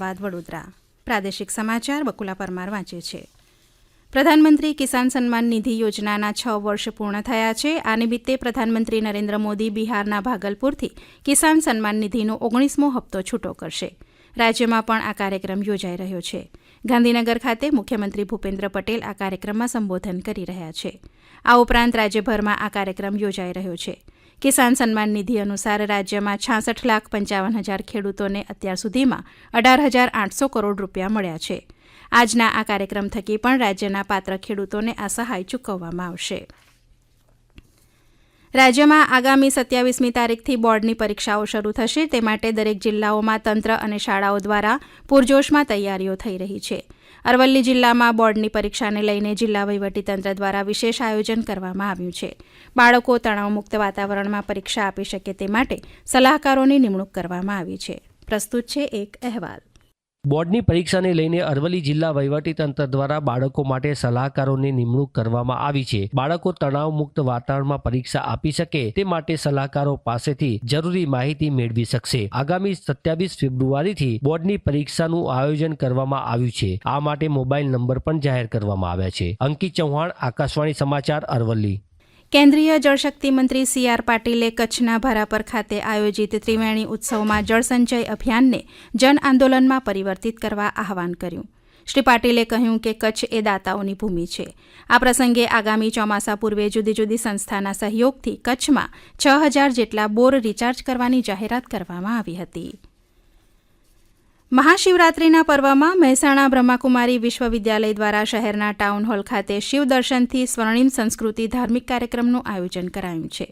અમદાવાદ, વડોદરા. પ્રાદેશિક સમાચાર બકુલા પરમાર વાંચે છે. પ્રધાનમંત્રી કિસાન સન્માન નિધિ યોજનાના છ વર્ષ પૂર્ણ થયા છે. આ નિમિત્તે પ્રધાનમંત્રી નરેન્દ્ર મોદી બિહારના ભાગલપુરથી કિસાન સન્માન નિધિનો ઓગણીસમો હપ્તો છૂટો કરશે. રાજ્યમાં પણ આ કાર્યક્રમ યોજાઈ રહ્યો છે. ગાંધીનગર ખાતે મુખ્યમંત્રી ભૂપેન્દ્ર પટેલ આ કાર્યક્રમમાં સંબોધન કરી રહ્યા છે. આ ઉપરાંત રાજ્યભરમાં આ કાર્યક્રમ યોજાઈ રહ્યો છે. કિસાન સન્માન નિધિ અનુસાર રાજ્યમાં છાસઠ લાખ પંચાવન હજાર ખેડૂતોને અત્યાર સુધીમાં અઢાર હજાર આઠસો કરોડ રૂપિયા મળ્યા છે. આજના આ કાર્યક્રમ થકી પણ રાજ્યના પાત્ર ખેડૂતોને આ સહાય ચૂકવવામાં આવશે. રાજ્યમાં આગામી સત્યાવીસમી તારીખથી બોર્ડની પરીક્ષાઓ શરૂ થશે. તે માટે દરેક જિલ્લાઓમાં તંત્ર અને શાળાઓ દ્વારા પૂરજોશમાં તૈયારીઓ થઈ રહી છે. અરવલ્લી જિલ્લામાં બોર્ડની પરીક્ષાને લઈને જિલ્લા વહીવટીતંત્ર દ્વારા વિશેષ આયોજન કરવામાં આવ્યું છે. બાળકો તણાવમુક્ત વાતાવરણમાં પરીક્ષા આપી શકે તે માટે સલાહકારોની નિમણૂક કરવામાં આવી છે. પ્રસ્તુત છે એક અહેવાલ. બોર્ડની પરીક્ષાને લઈને અરવલ્લી જિલ્લા વહીવટીતંત્ર દ્વારા બાળકો માટે સલાહકારોની નિમણૂક કરવામાં આવી છે. બાળકો તણાવમુક્ત વાતાવરણમાં પરીક્ષા આપી શકે તે માટે સલાહકારો પાસેથી જરૂરી માહિતી મેળવી શકશે. આગામી સત્યાવીસ ફેબ્રુઆરીથી બોર્ડની પરીક્ષાનું આયોજન કરવામાં આવ્યું છે. આ માટે મોબાઈલ નંબર પણ જાહેર કરવામાં આવ્યા છે. અંકિત ચૌહાણ, આકાશવાણી સમાચાર, અરવલ્લી. કેન્દ્રીય જળશક્તિ મંત્રી સી આર પાટીલે કચ્છના ભારાપર ખાતે આયોજિત ત્રિવેણી ઉત્સવમાં જળસંચય અભિયાનને જન આંદોલનમાં પરિવર્તિત કરવા આહવાન કર્યું. શ્રી પાટીલે કહ્યું કે કચ્છ એ દાતાઓની ભૂમિ છે. આ પ્રસંગે આગામી ચોમાસા પૂર્વે જુદી જુદી સંસ્થાના સહયોગથી કચ્છમાં છ હજાર જેટલા બોર રિચાર્જ કરવાની જાહેરાત કરવામાં આવી હતી. મહાશિવરાત્રિના પર્વમાં મહેસાણા બ્રહ્માકુમારી વિશ્વવિદ્યાલય દ્વારા શહેરના ટાઉન હોલ ખાતે શિવદર્શનથી સ્વર્ણિમ સંસ્કૃતિ ધાર્મિક કાર્યક્રમનું આયોજન કરાયું છે.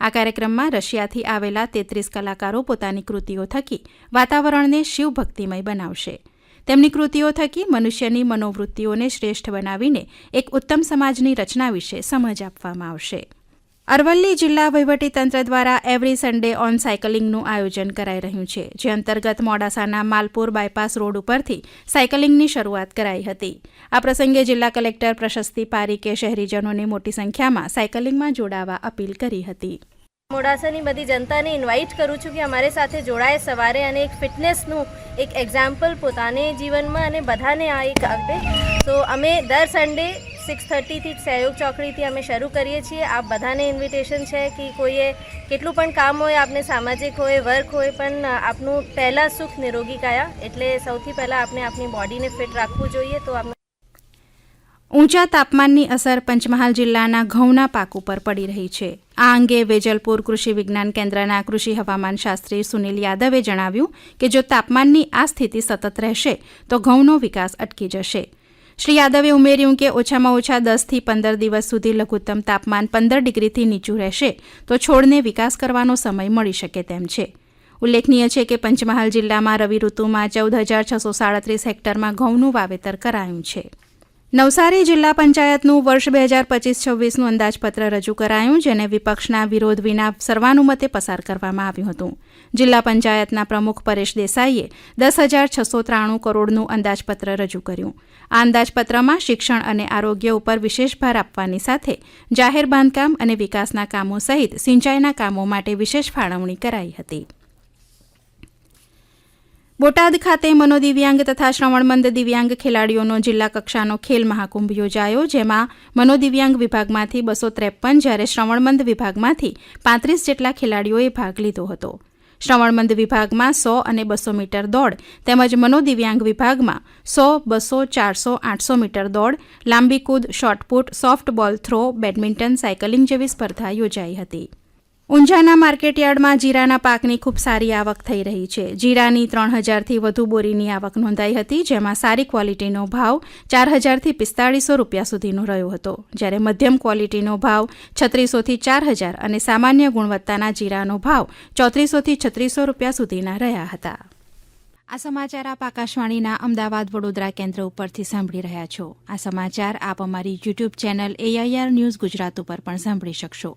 આ કાર્યક્રમમાં રશિયાથી આવેલા તેત્રીસ કલાકારો પોતાની કૃતિઓ થકી વાતાવરણને શિવભક્તિમય બનાવશે. તેમની કૃતિઓ થકી મનુષ્યની મનોવૃત્તિઓને શ્રેષ્ઠ બનાવીને એક ઉત્તમ સમાજની રચના વિશે સમજ આપવામાં આવશે. અરવલ્લી જિલ્લા વહીવટીતંત્ર દ્વારા એવરી સન્ડે ઓન સાયકલિંગનું આયોજન કરાઈ રહ્યું છે, જે અંતર્ગત મોડાસાના માલપુર બાયપાસ રોડ ઉપરથી સાયકલિંગની શરૂઆત કરાઈ હતી. આ પ્રસંગે જિલ્લા કલેક્ટર પ્રશસ્તિ પારીકે શહેરીજનોને મોટી સંખ્યામાં સાયકલિંગમાં જોડાવા અપીલ કરી હતી. મોડાસાની બધી જનતાને ઇન્વાઇટ કરું છું કે અમારી સાથે જોડાય સવારે અને એક ફિટનેસનું એક એક્ઝામ્પલ પોતાને જીવનમાં અને બધાને આ એક આપે તો અમે દર સન્ડે સિક્સ થર્ટીથી સહયોગ ચોકડીથી અમે શરૂ કરીએ છીએ. આપ બધાને ઇન્વિટેશન છે કે કોઈએ કેટલું પણ કામ હોય, આપને સામાજિક હોય વર્ક હોય, પણ આપનું પહેલાં સુખ નિરોગી કાયા. એટલે સૌથી પહેલાં આપણે આપણી બોડીને ફિટ રાખવું જોઈએ તો આપણે ઊંચા તાપમાનની અસર પંચમહાલ જિલ્લાના ઘઉંના પાક ઉપર પડી રહી છે. આ અંગે વેજલપુર કૃષિ વિજ્ઞાન કેન્દ્રના કૃષિ હવામાનશાસ્ત્રી સુનિલ યાદવે જણાવ્યું કે જો તાપમાનની આ સ્થિતિ સતત રહેશે, તો ઘઉંનો વિકાસ અટકી જશે. શ્રી યાદવે ઉમેર્યું કે ઓછામાં ઓછા દસથી પંદર દિવસ સુધી લઘુત્તમ તાપમાન પંદર ડિગ્રીથી નીચું રહેશે. તો છોડને વિકાસ કરવાનો સમય મળી શકે તેમ છે. ઉલ્લેખનીય છે કે પંચમહાલ જિલ્લામાં રવિ ઋતુમાં ચૌદ હજાર છસો સાડત્રીસ હેક્ટરમાં ઘઉંનું વાવેતર કરાયું છે. નવસારી જિલ્લા પંચાયતનું વર્ષ બે હજાર પચીસ છવ્વીસનું અંદાજપત્ર રજૂ કરાયું, જેને વિપક્ષના વિરોધ વિના સર્વાનુમતે પસાર કરવામાં આવ્યું હતું. જિલ્લા પંચાયતના પ્રમુખ પરેશ દેસાઈએ દસ હજાર છસો ત્રાણું કરોડનું અંદાજપત્ર રજૂ કર્યું. આ અંદાજપત્રમાં શિક્ષણ અને આરોગ્ય ઉપર વિશેષ ભાર આપવાની સાથે જાહેર બાંધકામ અને વિકાસના કામો સહિત સિંચાઈના કામો માટે વિશેષ ફાળવણી કરાઈ હતી. બોટાદ ખાતે મનોદિવ્યાંગ તથા શ્રવણમંદ દિવ્યાંગ ખેલાડીઓનો જિલ્લા કક્ષાનો ખેલ મહાકુંભ યોજાયો, જેમાં મનોદિવ્યાંગ વિભાગમાંથી બસો ત્રેપન જ્યારે શ્રવણમંદ વિભાગમાંથી પાંત્રીસ જેટલા ખેલાડીઓએ ભાગ લીધો હતો. શ્રવણમંદ વિભાગમાં સો અને બસો મીટર દોડ તેમજ મનોદિવ્યાંગ વિભાગમાં સો, બસો, ચારસો, આઠસો મીટર દોડ, લાંબી કૂદ shot put softball, throw, badminton, cycling જેવી સ્પર્ધા યોજાઈ હતી. ઊંઝાના માર્કેટયાર્ડમાં જીરાના પાકની ખૂબ સારી આવક થઈ રહી છે. જીરાની ત્રણ હજારથી વધુ બોરીની આવક નોંધાઈ હતી, જેમાં સારી ક્વોલિટીનો ભાવ ચાર હજારથી પિસ્તાળીસો રૂપિયા સુધીનો રહ્યો હતો. જ્યારે મધ્યમ ક્વોલિટીનો ભાવ છત્રીસોથી ચાર હજાર અને સામાન્ય ગુણવત્તાના જીરાનો ભાવ ચોત્રીસોથી છત્રીસો રૂપિયા સુધીના રહ્યા હતા. આ સમાચાર આપ આકાશવાણીના અમદાવાદ વડોદરા કેન્દ્ર ઉપરથી સાંભળી રહ્યા છો. આ સમાચાર આપ અમારી YouTube channel AIR news Gujarat ઉપર પણ સાંભળી શકશો.